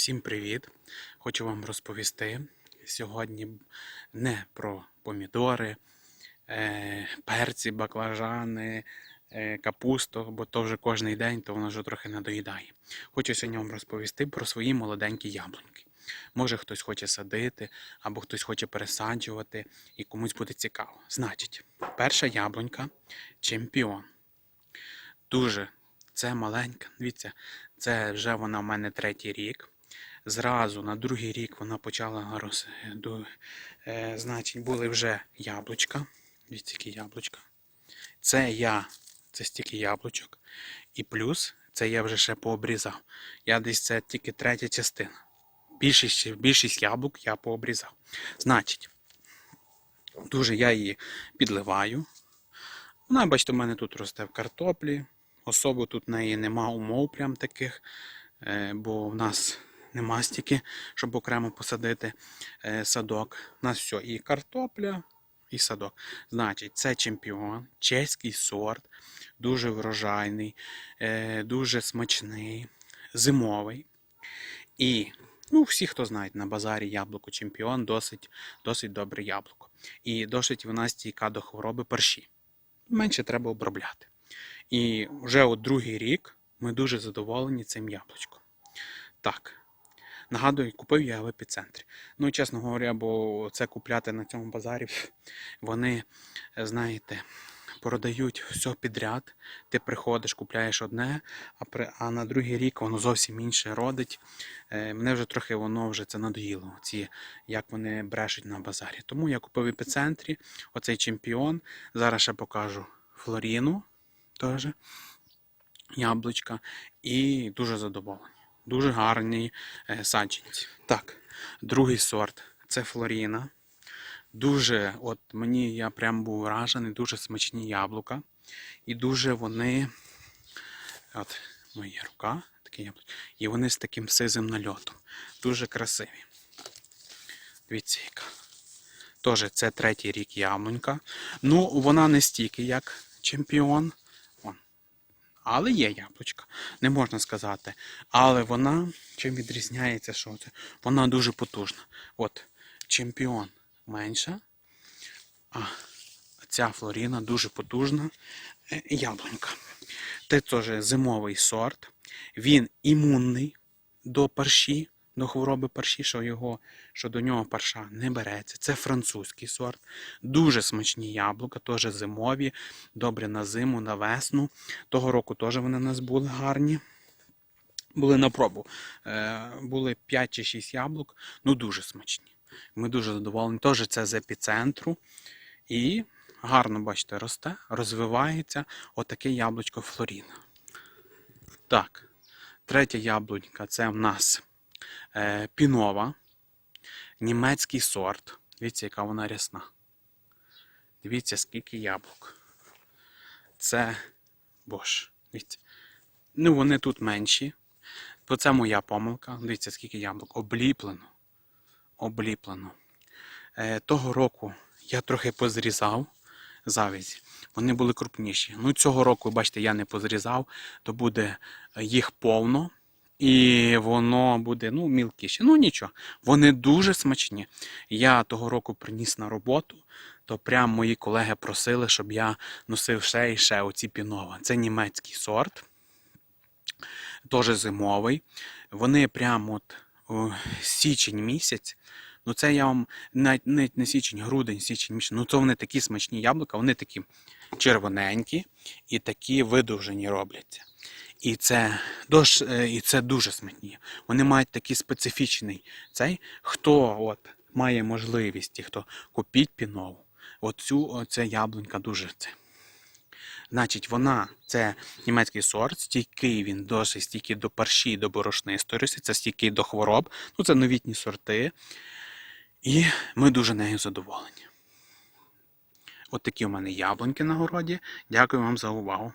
Всім привіт! Хочу вам розповісти сьогодні не про помідори, е, перці, баклажани, е, капусту, бо то вже кожен день, то воно вже трохи надоїдає. Хочу сьогодні вам розповісти про свої молоденькі яблуньки. Може хтось хоче садити, або хтось хоче пересаджувати, і комусь буде цікаво. Значить, перша яблунька чемпіон. Дуже це маленька. Дивіться, це вже вона в мене третій рік. Зразу на другий рік вона почала роз... до... е, значить, були вже яблучка. Дивіться, які яблучка. Це я, це стільки яблучок. І плюс це я вже ще пообрізав. Я десь це тільки третя частина. Більшість, більшість яблук я пообрізав. Значить, дуже я її підливаю. Вона, бачите, у мене тут росте в картоплі. Особо тут в неї нема умов прям таких, е, бо в нас нема стільки, щоб окремо посадити е, садок. У нас все і картопля, і садок. Значить, це чемпіон, чеський сорт, дуже врожайний, е, дуже смачний, зимовий. І ну, всі, хто знають, на базарі яблуко чемпіон, досить, досить добре яблуко. І досить вона стійка до хвороби перші. Менше треба обробляти. І вже от другий рік ми дуже задоволені цим яблучком. Так. Нагадую, купив я в епіцентрі. Ну, чесно говоря, бо це купляти на цьому базарі, вони, знаєте, продають все підряд. Ти приходиш, купляєш одне, а при, а на другий рік воно зовсім інше родить. Е, мене вже трохи воно вже це надоїло, ці, як вони брешуть на базарі. Тому я купив в епіцентрі оцей чемпіон. Зараз ще покажу Флоріну теж яблучка. І дуже задоволені. Дуже гарні е, саджанці. Так, другий сорт це Флоріна. Дуже, от мені я прям був вражений, дуже смачні яблука. І дуже вони. От моя рука, таке яблуко. І вони з таким сизим нальотом. Дуже красиві. Дивіться, яка. Теж це третій рік яблунька. Ну, вона не стільки, як чемпіон. Але є яблучка, не можна сказати. Але вона чим відрізняється, що це? Вона дуже потужна. От, чемпіон менша, а ця флоріна дуже потужна е, яблунька. Це теж зимовий сорт. Він імунний до парші, до хвороби парші, що, його, що до нього парша не береться. Це французький сорт. Дуже смачні яблука, теж зимові, добре на зиму, на весну. Того року теж вони у нас були гарні. Були на пробу. Е, були 5 чи 6 яблук, ну дуже смачні. Ми дуже задоволені. Теж це з епіцентру. І гарно, бачите, росте, розвивається отаке яблучко Флоріна. Так, третя яблунька це в нас пінова, німецький сорт. Дивіться, яка вона рясна. Дивіться, скільки яблук. Це бош. Дивіться. Ну, вони тут менші. Бо це моя помилка. Дивіться, скільки яблук. Обліплено. Обліплено. Е, того року я трохи позрізав завязі. Вони були крупніші. Ну, цього року, бачите, я не позрізав, то буде їх повно. І воно буде ну, мілкіше. Ну нічого, вони дуже смачні. Я того року приніс на роботу, то прям мої колеги просили, щоб я носив ще і ще оці пінова. Це німецький сорт, теж зимовий. Вони прямо от о, січень місяць. Ну це я вам навіть навіть не січень, грудень, січень місяць. Ну це вони такі смачні яблука, вони такі червоненькі і такі видовжені робляться. І це, дощ, е, і це дуже смачні. Вони мають такий специфічний цей, хто от має можливість, і хто купіть пінову. Оцю оця яблунька дуже це. Значить, вона це німецький сорт, стійкий він досить стійкий до парші, до борошнистості, це стійкий до хвороб. Ну, це новітні сорти. І ми дуже нею задоволені. От такі у мене яблуньки на городі. Дякую вам за увагу.